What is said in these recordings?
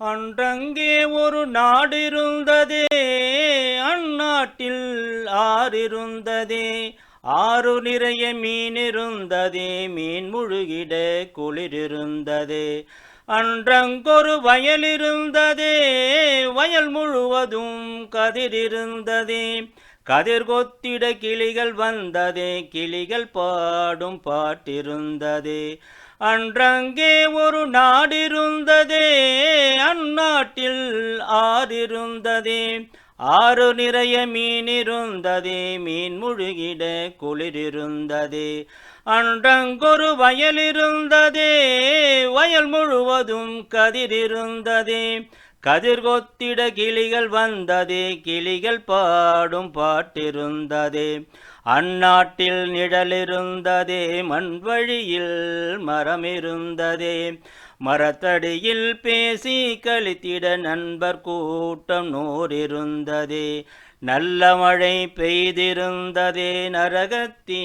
அன்றங்கே ஒரு நாடிருந்ததே அந்நாட்டில் ஆறிருந்ததே. ஆறு நிறைய மீனிருந்ததே மீன் முழுகிட குளிரிருந்ததே. அன்றங்கொரு வயலிருந்ததே வயல் முழுவதும் கதிரிருந்ததே. கதிர் கொத்திட கிளிகள் வந்ததே கிளிகள் பாடும் பாட்டிருந்ததே. அன்றங்கே ஒரு நாடிருந்ததே அந்நாட்டில் ஆறிருந்ததே. ஆறு நிறைய மீனிருந்ததே மீன் முழுகிட குளிரிருந்ததே. அன்றங்கொரு வயலிருந்ததே வயல் முழுவதும் கதிரிருந்ததே. கதிர்கொத்திட கிளிகள் வந்ததே கிளிகள் பாடும் பாட்டிருந்ததே. அந்நாட்டில் நிழலிருந்ததே மண் வழியில் மரமிருந்ததே. மரத்தடியில் பேசி கழித்திட நண்பர் கூட்டம் நூறிருந்ததே. நல்ல மழை பெய்திருந்ததே நரகத்தீ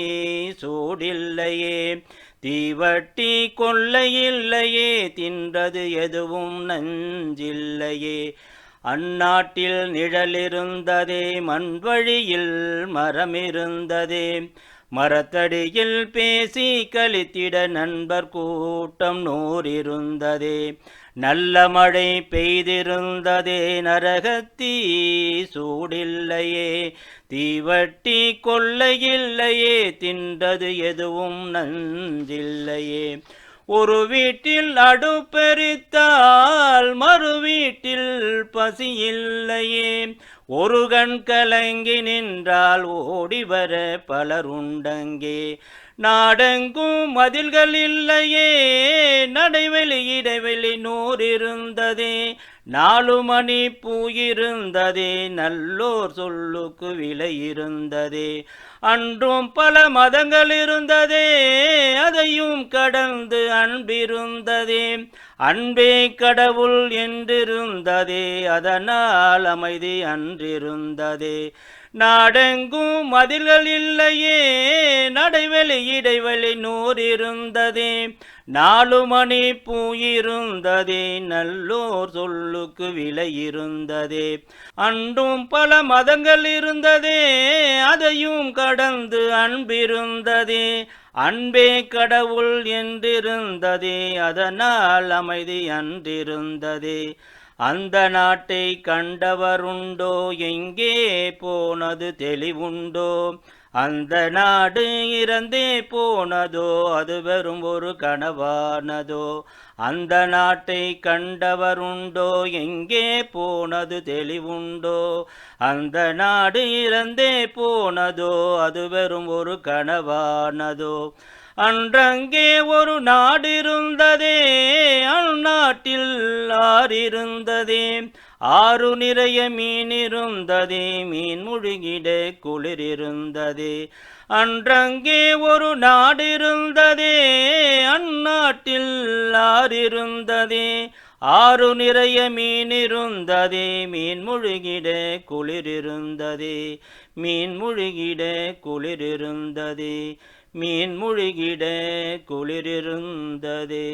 சூடில்லையே. தீவட்டி கொள்ளையில்லையே தின்றது எதுவும் நஞ்சில்லையே. அந்நாட்டில் நிழலிருந்ததே மண்வழியில் மரமிருந்ததே. மரத்தடியில் பேசி கழித்திட நண்பர் கூட்டம் நூறிருந்ததே. நல்ல மழை பெய்திருந்ததே நரகத்தீ சூடில்லையே. தீவட்டி கொள்ளையில்லையே தின்றது எதுவும் நஞ்சில்லையே. ஒரு வீட்டில் அடுப்பெரித்தால் மறு வீட்டில் பசியில்லையே. ஒரு கண் கலங்கி நின்றால் ஓடி வர பலருண்டங்கே. நாடெங்கும் மதில்கள் இல்லையே நடைவெளி இடைவெளி நூறிருந்ததே நாலு மணி பூ இருந்ததே நல்லோர் சொல்லுக்கு விலை இருந்ததே அன்றும் பல மதங்கள் இருந்ததே அதையும் கடந்து அன்பிருந்ததே. அன்பே கடவுள் என்றிருந்ததே அதனால் அமைதி அன்றிருந்ததே. நாடெங்கும் மதில்கள் இல்லையே நடைவெளி இடைவெளி நூறிருந்ததே நாலு மணி பூ இருந்ததே நல்லோர் சொல்லுக்கு விலை இருந்ததே அன்றும் பல மதங்கள் இருந்ததே அதையும் கடந்து அன்பிருந்ததே. அன்பே கடவுள் என்றிருந்ததே அதனால் அமைதி அன்றிருந்ததே. அந்த நாட்டை கண்டவருண்டோ எங்கே போனது தெளிவுண்டோ? அந்த நாடு இறந்தே போனதோ அது வெறும் ஒரு கனவானதோ? அந்த நாட்டை கண்டவருண்டோ எங்கே போனது தெளிவுண்டோ? அந்த நாடு இறந்தே போனதோ அது வெறும் ஒரு கனவானதோ? அன்றங்கே ஒரு நாடிருந்ததே அந்நாட்டில் ஆறிருந்ததே. ஆறு நிறைய மீன் இருந்ததே மீன் முழுகிட குளிரிருந்ததே. அன்றங்கே ஒரு நாடிருந்ததே அந்நாட்டில் ஆறிருந்ததே. ஆறு நிறைய மீன் இருந்ததே மீன் முழுகிட குளிரிருந்ததே. மீன் முழுகிட குளிரிருந்ததே. மீன் முழுகிட குளிரிருந்ததே.